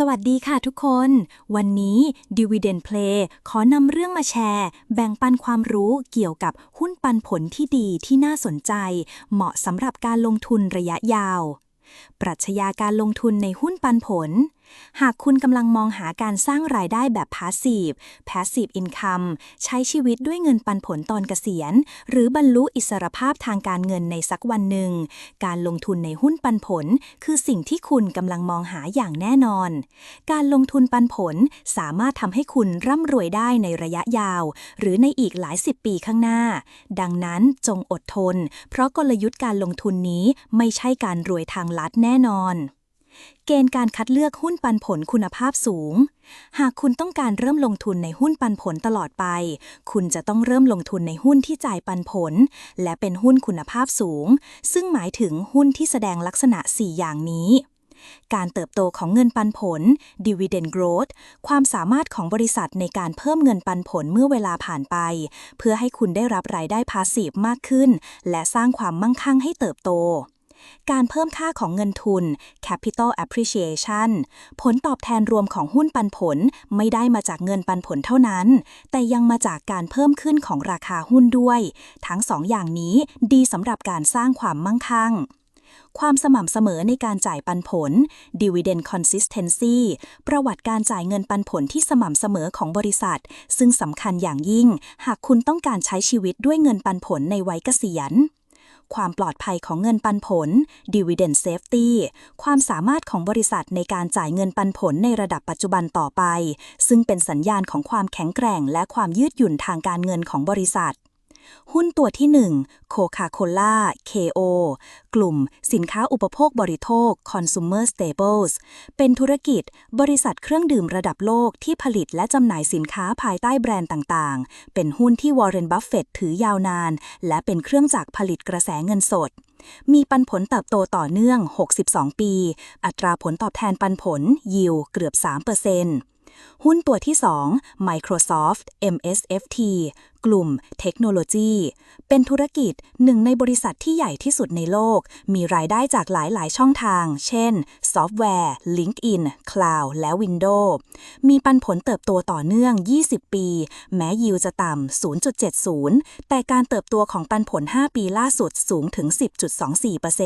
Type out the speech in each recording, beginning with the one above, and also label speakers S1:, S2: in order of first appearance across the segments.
S1: สวัสดีค่ะทุกคน วันนี้ Dividend Play ขอนำเรื่องมาแชร์ แบ่งปันความรู้เกี่ยวกับหุ้นปันผลที่ดีที่น่าสนใจ เหมาะสำหรับการลงทุนระยะยาว ปรัชญาการลงทุนในหุ้นปันผล หากคุณกำลังมองหาการสร้างรายได้แบบ Passive Passive Income ใช้ชีวิตด้วยเงินปันผลตอนเกษียณ หรือบรรลุอิสรภาพทางการเงินในสักวันหนึ่ง การลงทุนในหุ้นปันผล คือสิ่งที่คุณกำลังมองหาอย่างแน่นอน การลงทุนปันผลสามารถทำให้คุณร่ำรวยได้ในระยะยาว หรือในอีกหลายสิบปีข้างหน้า ดังนั้นจงอดทน เพราะกลยุทธ์การลงทุนนี้ไม่ใช่การรวยทางลัดแน่นอน เกณฑ์การคัดเลือกหุ้นปันผลคุณภาพสูง หากคุณต้องการเริ่มลงทุนในหุ้นปันผลตลอดไป คุณจะต้องเริ่มลงทุนในหุ้นที่จ่ายปันผล และเป็นหุ้นคุณภาพสูง ซึ่งหมายถึงหุ้นที่แสดงลักษณะ 4 อย่างนี้การเติบโตของเงินปันผล dividend growth ความสามารถของบริษัทในการเพิ่มเงินปันผลเมื่อเวลาผ่านไป เพื่อให้คุณได้รับรายได้พาสซีฟมากขึ้น และสร้างความมั่งคั่งให้เติบโต การเพิ่มค่าของเงินทุน capital appreciation ผลตอบแทนรวมของหุ้นปันผลไม่ได้มาจากเงินปันผลเท่านั้น แต่ยังมาจากการเพิ่มขึ้นของราคาหุ้นด้วย ทั้งสองอย่างนี้ดีสำหรับการสร้างความมั่งคั่งความสม่ำเสมอในการจ่ายปันผล dividend consistency ประวัติการจ่ายเงินปันผลที่สม่ำเสมอของบริษัท ซึ่งสำคัญอย่างยิ่ง หากคุณต้องการใช้ชีวิตด้วยเงินปันผลในวัยเกษียณ ความปลอดภัยของเงินปันผล dividend safety ความสามารถของบริษัทในการจ่ายเงินปันผลในระดับปัจจุบันต่อไป ซึ่งเป็นสัญญาณของความแข็งแกร่งและความยืดหยุ่นทางการเงินของบริษัท หุ้นตัวที่ 1 โคคาโคล่า KO กลุ่ม สินค้าอุปโภคบริโภค Consumer Staples เป็นธุรกิจ บริษัทเครื่องดื่มระดับโลกที่ผลิตและจำหน่ายสินค้าภายใต้แบรนด์ต่างๆ เป็นหุ้นที่วอร์เรนบัฟเฟตถือยาวนาน และเป็นเครื่องจักรผลิตกระแสเงินสดมีปันผลเติบโตต่อเนื่อง 62 ปี อัตราผลตอบแทนปันผล ยิวเกือบ 3%หุ้นตัวที่ 2 Microsoft MSFT กลุ่มเทคโนโลยี เป็นธุรกิจหนึ่งในบริษัทที่ใหญ่ที่สุดในโลก มีรายได้จากหลาย ๆ ช่องทาง เช่น ซอฟต์แวร์ LinkedIn Cloud และ Windows มีปันผลเติบโตต่อเนื่อง 20 ปี แม้ยิวจะต่ำ 0.70 แต่การเติบโตของปันผล 5 ปีล่าสุดสูงถึง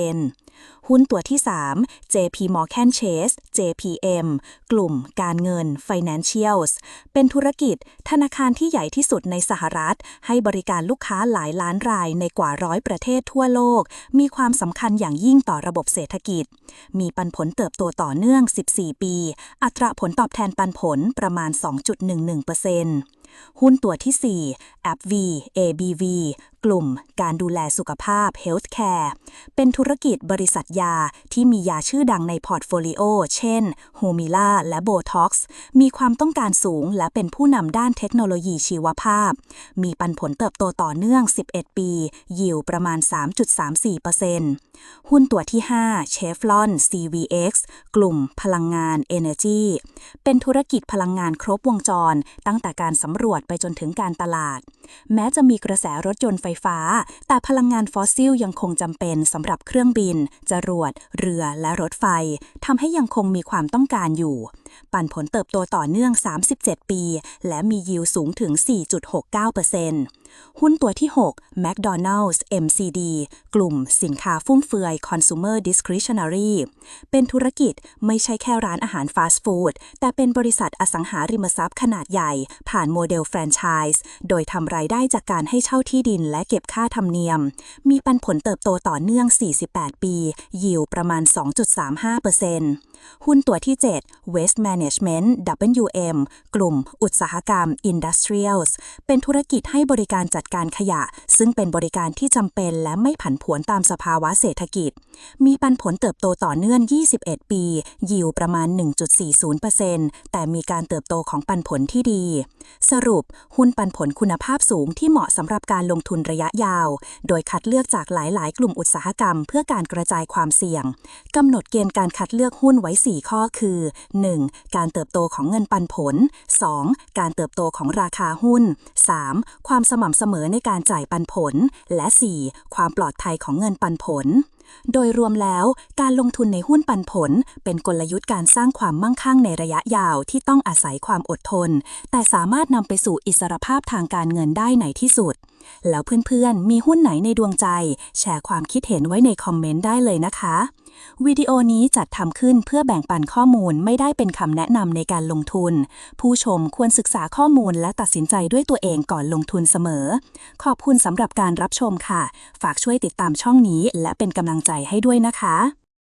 S1: 10.24%หุ้นตัวที่ 3 JP Morgan Chase JPM กลุ่มการเงิน Financials เป็นธุรกิจธนาคารที่ใหญ่ที่สุดในสหรัฐให้บริการลูกค้าหลายล้านรายในกว่าร้อยประเทศทั่วโลก มีความสำคัญอย่างยิ่งต่อระบบเศรษฐกิจ มีปันผลเติบโตต่อเนื่อง 14 ปี อัตราผลตอบแทนปันผลประมาณ 2.11%หุ้นตัวที่ 4 AbbV ABV กลุ่ม การดูแลสุขภาพ Healthcare เป็นธุรกิจบริษัทยาที่มียาชื่อดังในพอร์ตโฟลิโอ เช่น h o m i l a และ Botox มีความต้องการสูง และเป็นผู้นำด้านเทคโนโลยีชีวภาพ มีปันผลเติบโตต่อเนื่อง 11 ปี ยิวประมาณ 3.34%หุ้นตัวที่5 Chevron CVX กลุ่มพลังงาน Energy เป็นธุรกิจพลังงานครบวงจร ตั้งแต่การสำรวจไปจนถึงการตลาด แม้จะมีกระแสรถยนต์ไฟฟ้า แต่พลังงานฟอสซิลยังคงจำเป็นสำหรับเครื่องบิน จรวด เรือและรถไฟทำให้ยังคงมีความต้องการอยู่ ปันผลเติบโตต่อเนื่อง 37 ปี และมียิวสูงถึง 4.69%หุ้นตัวที่ 6 McDonald's MCD กลุ่มสินค้าฟุ่มเฟือย Consumer Discretionary เป็นธุรกิจไม่ใช่แค่ร้านอาหารฟาสต์ฟู้ดแต่เป็นบริษัทอสังหาริมทรัพย์ขนาดใหญ่ ผ่านโมเดลแฟรนไชส์โดยทำรายได้จากการให้เช่าที่ดินและเก็บค่าธรรมเนียม มีปันผลเติบโตต่อเนื่อง 48 ปี ยิวประมาณ 2.35% หุ้นตัวที่ 7 Waste Management WM กลุ่ม อุตสาหกรรม Industrials เป็นธุรกิจให้บริการจัดการขยะ ซึ่งเป็นบริการที่จำเป็นและไม่ผันผวนตามสภาวะเศรษฐกิจ มีปันผลเติบโตต่อเนื่อง 21 ปี ยิวประมาณ 1.40%แต่มีการเติบโตของปันผลที่ดี สรุป หุ้นปันผลคุณภาพสูงที่เหมาะสำหรับการลงทุนระยะยาว โดยคัดเลือกจากหลาย ๆ กลุ่มอุตสาหกรรม เพื่อการกระจายความเสี่ยงกำหนดเกณฑ์การคัดเลือกหุ้นไวว้ 4 ข้อคือ 1. การเติบโตของเงินปันผล 2. การเติบโตของราคาหุ้น 3. ความสม่ำเสมอในการจ่ายปันผล และ 4. ความปลอดภัยของเงินปันผล
S2: โดยรวมแล้วการลงทุนในหุ้นปันผล เป็นกลยุทธ์การสร้างความมั่งคั่งในระยะยาวที่ต้องอาศัยความอดทน แต่สามารถนำไปสู่อิสรภาพทางการเงินได้ในที่สุด แล้วเพื่อนๆ มีหุ้นไหนในดวงใจ แชร์ความคิดเห็นไว้ในคอมเมนต์ได้เลยนะคะ วิดีโอนี้จัดทำขึ้นเพื่อแบ่งปันข้อมูลไม่ได้เป็นคำแนะนำในการลงทุน ผู้ชมควรศึกษาข้อมูลและตัดสินใจด้วยตัวเองก่อนลงทุนเสมอ ขอบคุณสำหรับการรับชมค่ะ ฝากช่วยติดตามช่องนี้ และเป็นกำลังใจให้ด้วยนะคะ